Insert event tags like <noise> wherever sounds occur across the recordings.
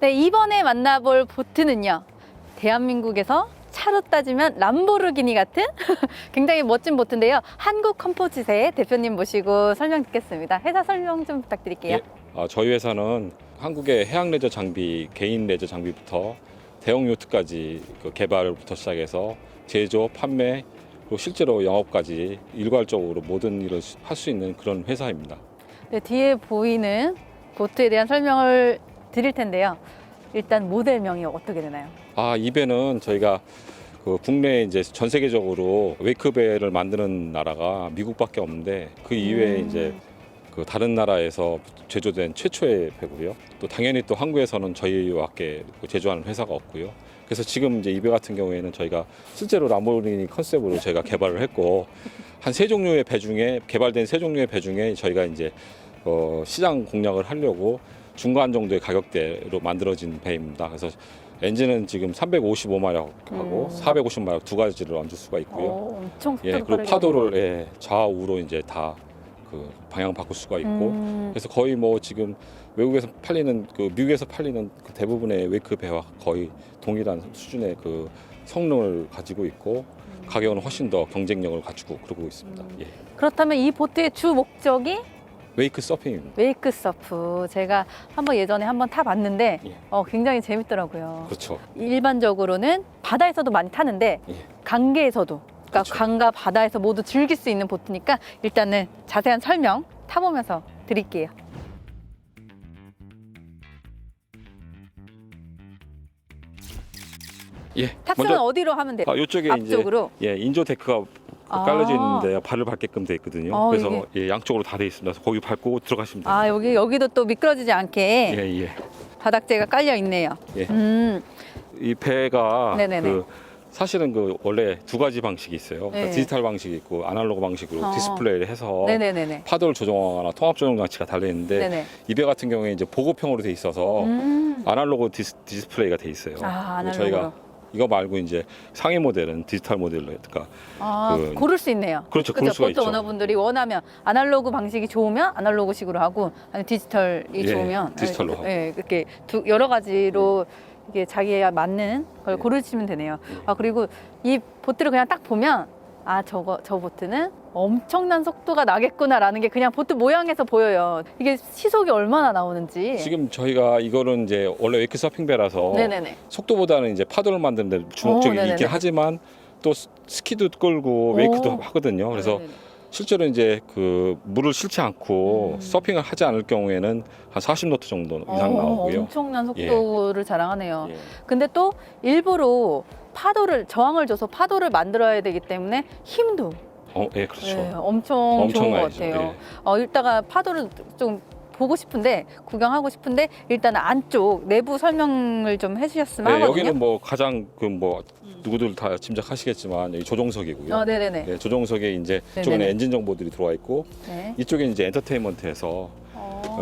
네, 이번에 만나볼 보트는요. 대한민국에서 차로 따지면 람보르기니 같은 <laughs> 굉장히 멋진 보트인데요. 한국 컴포짓의 대표님 모시고 설명 듣겠습니다. 회사 설명 좀 부탁드릴게요. 예. 아, 저희 회사는 한국의 해양 레저 장비, 개인 레저 장비부터 대형 요트까지 그 개발부터 시작해서 제조, 판매, 그리고 실제로 영업까지 일괄적으로 모든 일을 할 수 있는 그런 회사입니다. 네, 뒤에 보이는 보트에 대한 설명을 드릴 텐데요. 일단 모델명이 어떻게 되나요? 아, 이 배는 저희가 그 국내에 이제 전 세계적으로 웨이크배를 만드는 나라가 미국밖에 없는데 그 이외에 음. 이제 그 다른 나라에서 제조된 최초의 배고요. 또 당연히 또 한국에서는 저희와밖에 그 제조하는 회사가 없고요. 그래서 지금 이제 이배 같은 경우에는 저희가 실제로 람보르기니 컨셉으로 저희가 개발을 했고 한 세 종류의 배 중에 개발된 세 종류의 배 중에 저희가 이제 어, 시장 공략을 하려고 중간 정도의 가격대로 만들어진 배입니다. 그래서 엔진은 지금 355마력하고 음. 450마력 두 가지를 얹을 수가 있고요. 어, 엄청 예, 그리고 빠르게 파도를 예, 좌우로 이제 다 그 방향 바꿀 수가 있고 음, 그래서 거의 뭐 지금 외국에서 팔리는 그 미국에서 팔리는 그 대부분의 웨이크 배와 거의 동일한 수준의 그 성능을 가지고 있고 가격은 훨씬 더 경쟁력을 갖추고 그러고 있습니다. 음. 예. 그렇다면 이 보트의 주 목적이 웨이크 서핑입니다. 웨이크 서프. 제가 한번 예전에 한번 타봤는데 예. 어, 굉장히 재밌더라고요. 그렇죠. 일반적으로는 바다에서도 많이 타는데 예. 강계에서도 그러니까 그쵸. 강과 바다에서 모두 즐길 수 있는 보트니까 일단은 자세한 설명 타보면서 드릴게요. 예. 탑승은 어디로 하면 돼요? 아, 이쪽에 앞쪽으로. 이제 예, 인조 데크가 아. 깔려져 있는데 발을 밟게끔 돼 있거든요. 어, 그래서 예, 양쪽으로 다 돼 있습니다. 그래서 거기 밟고 들어가시면 됩니다. 아 여기 여기도 또 미끄러지지 않게 예, 예. 바닥재가 깔려 있네요. 예. 음, 이 배가 네네네. 그 사실은 그 원래 두 가지 방식이 있어요. 그러니까 네. 디지털 방식이 있고 아날로그 방식으로 어. 디스플레이를 해서 네네네네. 파도를 조정하거나 통합 조정 장치가 달려 있는데. 이 배 같은 경우에 이제 보급형으로 돼 있어서 음. 아날로그 디스, 디스플레이가 돼 있어요. 아 그리고 아날로그로. 저희가 이거 말고 이제 상위 모델은 디지털 모델로 그러니까 아 그- 고를 수 있네요. 그렇죠. 고를. 수가 보통 있죠. 오너분들이 원하면 아날로그 방식이 좋으면 아날로그식으로 하고 아니 디지털이 예, 좋으면 디지털로 예, 하고. 예, 이렇게 두, 여러 가지로 이게 자기가 맞는 걸 예. 고르시면 되네요. 예. 아 그리고 이 보트를 그냥 딱 보면 아 저거 저 보트는 엄청난 속도가 나겠구나라는 게 그냥 보트 모양에서 보여요. 이게 시속이 얼마나 나오는지. 지금 저희가 이거는 이제 원래 웨이크 서핑 배라서 네네네. 속도보다는 이제 파도를 만드는 데 주목적이 오, 네네네. 있긴 하지만 또 스- 스키도 끌고 웨이크도 오. 하거든요. 그래서 네네네. 실제로 이제 그 물을 싫지 않고 음. 서핑을 하지 않을 경우에는 한 40노트 정도 이상 어, 나오고요. 엄청난 속도를 자랑하네요. 예. 근데 또 일부러 파도를 저항을 줘서 파도를 만들어야 되기 때문에 힘도 어, 예, 그렇죠. 네, 엄청 좋은 것 엄청나죠. 같아요. 예. 어, 이따가 파도를 좀 보고 싶은데 구경하고 싶은데 일단 안쪽 내부 설명을 좀 해주셨으면 네, 하거든요. 여기는 뭐 가장 그 뭐 누구들 다 짐작하시겠지만 여기 조종석이고요. 어, 네네네. 네, 조종석에 이제. 이쪽에는 엔진 정보들이 들어와 있고 네. 이쪽에 이제 엔터테인먼트에서 어.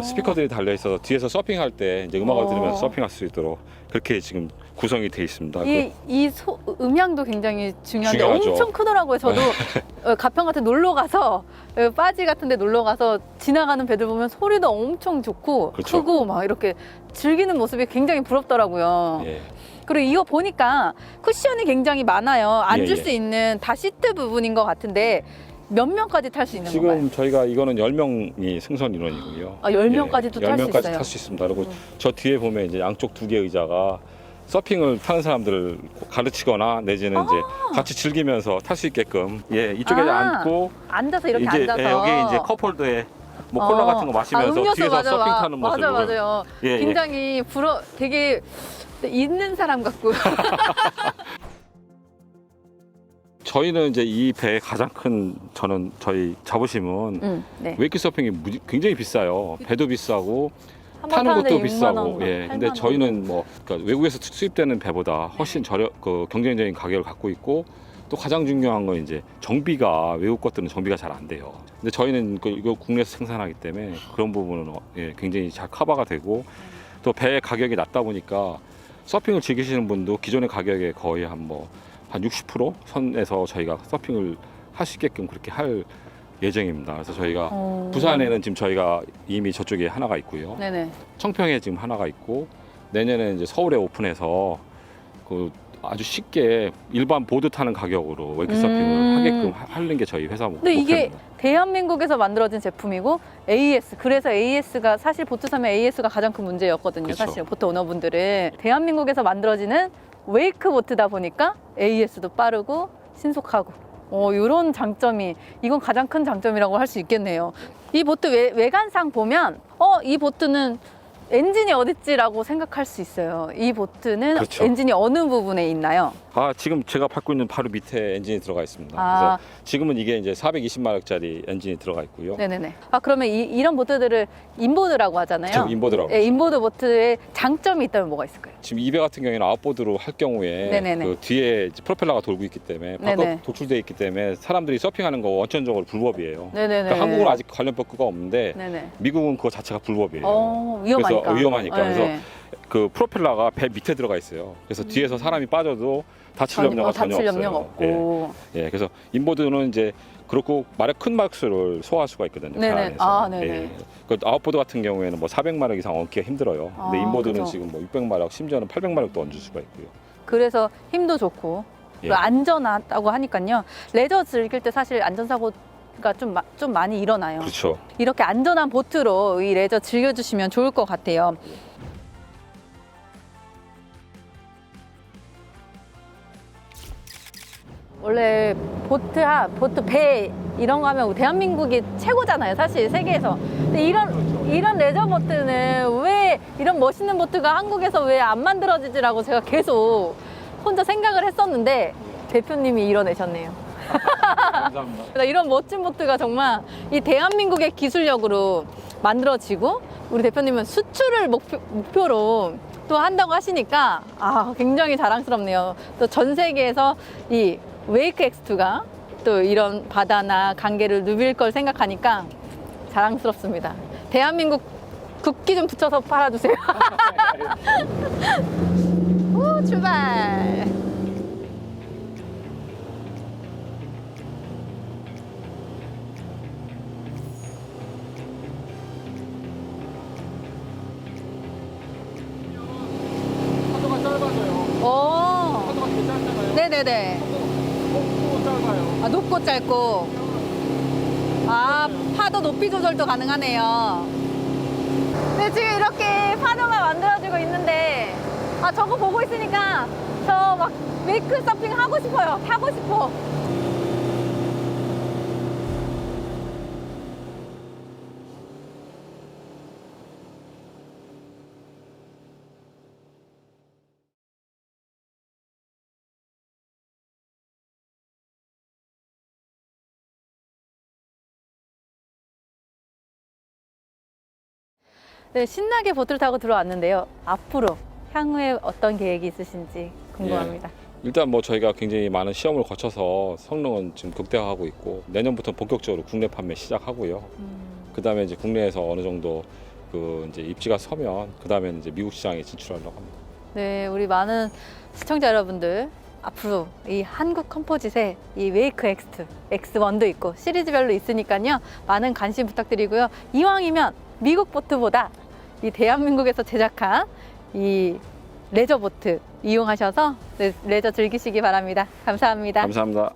스피커들이 달려 있어서 뒤에서 서핑할 때 이제 음악을 어. 들으면서 서핑할 수 있도록 그렇게 지금 구성이 돼 있습니다. 이, 이 소, 음향도 굉장히 중요한데 중요하죠. 엄청 크더라고요. 저도 <laughs> 어, 가평 같은 데 놀러 가서 어, 빠지 같은 데 놀러 가서 지나가는 배들 보면 소리도 엄청 좋고 그렇죠. 크고 막 이렇게 즐기는 모습이 굉장히 부럽더라고요. 예. 그리고 이거 보니까 쿠션이 굉장히 많아요. 앉을 예, 예. 수 있는 다 시트 부분인 것 같은데 몇 명까지 탈 수 있는 지금 건가요? 저희가 이거는 10명이 승선 인원이고요. 아, 10명까지도 탈 수 10명까지 있어요? 탈 수 있습니다. 그리고 음. 저 뒤에 보면 이제 양쪽 두 개 의자가 서핑을 타는 사람들을 가르치거나 내지는 이제 같이 즐기면서 탈 수 있게끔 예 이쪽에 아, 앉고 앉아서 이렇게 이제 앉아서 예, 여기 이제 컵홀더에 뭐 콜라 어. 같은 거 마시면서 아, 음료수 뒤에서 맞아, 서핑 마- 타는 모습을 맞아 맞아요. 예, 예. 굉장히 부러 되게 있는 사람 같고 <laughs> 저희는 이제 이 배의 가장 큰 저는 저희 자부심은 음, 네. 웨이크 서핑이 무지- 굉장히 비싸요. 배도 비싸고 한번 타는 타는데 것도 6만 비싸고 원, 예. 8만 근데 원. 저희는 뭐 그러니까 외국에서 수입되는 배보다 훨씬 저렴 그 경쟁적인 가격을 갖고 있고 또 가장 중요한 건 이제 정비가 외국 것들은 정비가 잘 안 돼요. 근데 저희는 그 이거 국내에서 생산하기 때문에 그런 부분은 어, 예, 굉장히 잘 커버가 되고 또배 가격이 낮다 보니까 서핑을 즐기시는 분도 기존의 가격에 거의 한뭐 한 60% 선에서 저희가 서핑을 할수 있게끔 그렇게 할 예정입니다. 그래서 저희가 어. 부산에는 지금 저희가 이미 저쪽에 하나가 있고요. 네네. 청평에 지금 하나가 있고 내년에 이제 서울에 오픈해서 그 아주 쉽게 일반 보드 타는 가격으로 웨이크 서핑을 음. 하게끔 하- 하는 게 저희 회사 목- 근데 이게 목표입니다. 대한민국에서 만들어진 제품이고 AS 그래서 AS가 사실 보트 사면 AS가 가장 큰 문제였거든요. 그쵸. 사실 보트 오너분들은 대한민국에서 만들어지는 웨이크 보트다 보니까 AS도 빠르고 신속하고 어 이런 장점이 이건 가장 큰 장점이라고 할 수 있겠네요. 이 보트 외, 외관상 보면 어 이 보트는 엔진이 어딨지라고 생각할 수 있어요. 이 보트는 그렇죠. 엔진이 어느 부분에 있나요? 아 지금 제가 밟고 있는 바로 밑에 엔진이 들어가 있습니다. 아. 그래서 지금은 이게 이제 420마력짜리 엔진이 들어가 있고요. 네네네. 아 그러면 이, 이런 보트들을 인보드라고 하잖아요. 저 인보드라고. 예, 인보드 보트의 장점이 있다면 뭐가 있을까요? 지금 2배 같은 경우에는 아웃보드로 할 경우에 네네네. 그 뒤에 이제 프로펠러가 돌고 있기 때문에 바깥 네네. 도출돼 있기 때문에 사람들이 서핑하는 거 원천적으로 불법이에요. 네네네. 그러니까 한국은 아직 관련 법규가 없는데 네네. 미국은 그거 자체가 불법이에요. 어 위험하니까. 그래서 위험하니까. 그래서 네. 그 프로펠러가 배 밑에 들어가 있어요. 그래서 뒤에서 사람이 빠져도 다칠 염려가 어, 전혀 다칠 없어요. 염려가 없고. 예. 예, 그래서 인보드는 이제 그렇고 마력 큰 마력수를 소화할 수가 있거든요. 배 네네. 안에서. 아, 네네. 예. 그 아웃보드 같은 경우에는 뭐 400마력 이상 얹기가 힘들어요. 근데 아, 인보드는 그죠. 지금 뭐 600마력, 심지어는 800마력도 얹을 수가 있고요. 그래서 힘도 좋고 예. 그리고 안전하다고 하니까요. 레저 즐길 때 사실 안전사고 가 좀, 마- 좀 많이 일어나요. 그렇죠. 이렇게 안전한 보트로 이 레저 즐겨주시면 좋을 것 같아요. 원래 보트 하 보트 배 이런 거 하면 대한민국이 최고잖아요 사실 세계에서 근데 이런 이런 레저 보트는 왜 이런 멋있는 보트가 한국에서 왜 안 만들어지지라고 제가 계속 혼자 생각을 했었는데 대표님이 이뤄내셨네요 감사합니다. 이런 멋진 보트가 정말 이 대한민국의 기술력으로 만들어지고 우리 대표님은 수출을 목표, 목표로 또 한다고 하시니까 아 굉장히 자랑스럽네요. 또 전 세계에서 이 웨이크 X2가 또 이런 바다나 강계를 누빌 걸 생각하니까 자랑스럽습니다. 대한민국 국기 좀 붙여서 팔아주세요. <laughs> <laughs> 오, 출발. 파도가 짧아져요. 오. 파도가 되게 짧잖아요. 네네네. 높고 짧아요. 아, 높고 짧고. 아, 파도 높이 조절도 가능하네요. 네, 지금 이렇게 파도가 만들어지고 있는데, 아, 저거 보고 있으니까 저 막 웨이크 서핑 하고 싶어요. 타고 싶어. 네, 신나게 보트를 타고 들어왔는데요. 앞으로 향후에 어떤 계획이 있으신지 궁금합니다. 일단 뭐 저희가 굉장히 많은 시험을 거쳐서 성능은 지금 극대화하고 있고 내년부터 본격적으로 국내 판매 시작하고요. 음, 그다음에 이제 국내에서 어느 정도 그 이제 입지가 서면 그다음에 이제 미국 시장에 진출하려고 합니다. 네, 우리 많은 시청자 여러분들 앞으로 이 한국 컴포짓에 이 웨이크 X2, X1도 있고 시리즈별로 있으니까요. 많은 관심 부탁드리고요. 이왕이면 미국 보트보다 이 대한민국에서 제작한 이 레저 보트 이용하셔서 네, 레저 즐기시기 바랍니다. 감사합니다. 감사합니다.